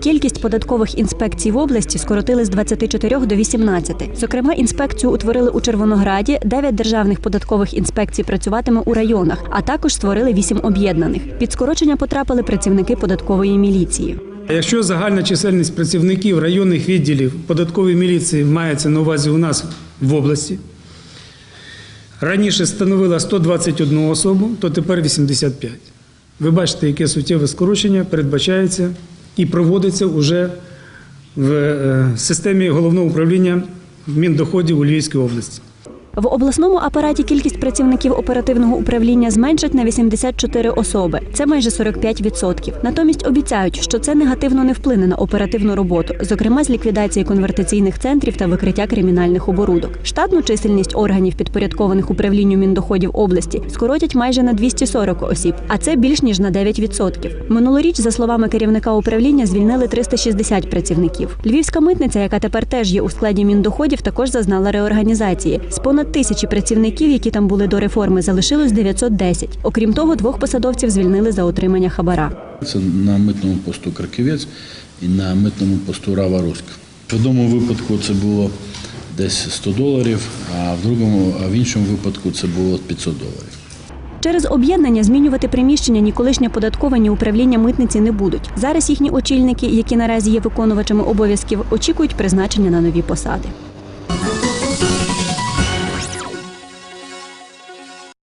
Кількість податкових інспекцій в області скоротили з 24 до 18. Зокрема, інспекцію утворили у Червонограді, 9 державних податкових інспекцій працюватиме у районах, а також створили 8 об'єднаних. Під скорочення потрапили працівники податкової міліції. Якщо загальна чисельність працівників районних відділів податкової міліції мається на увазі у нас в області, раніше становила 121 особу, то тепер 85. Ви бачите, яке суттєве скорочення передбачається і проводиться уже в е, системі головного управління Міндоходів у Львівській області. В обласному апараті кількість працівників оперативного управління зменшать на 84 особи. Це майже 45%. Натомість обіцяють, що це негативно не вплине на оперативну роботу, зокрема з ліквідації конвертаційних центрів та викриття кримінальних оборудок. Штатну чисельність органів, підпорядкованих управлінню міндоходів області, скоротять майже на 240 осіб, а це більш ніж на 9%. Минулоріч, за словами керівника управління, звільнили 360 працівників. Львівська митниця, яка тепер теж є у складі міндоходів, також зазнала реорганізації. З понад тисячі працівників, які там були до реформи, залишилось 910. Окрім того, двох посадовців звільнили за отримання хабара. Це на митному посту Краківець і на митному посту Рава-Руськ. В одному випадку це було десь 100 доларів, а в другому, а в іншому випадку це було 500 доларів. Через об'єднання змінювати приміщення ні колишнє податкове, ні управління митниці не будуть. Зараз їхні очільники, які наразі є виконувачами обов'язків, очікують призначення на нові посади.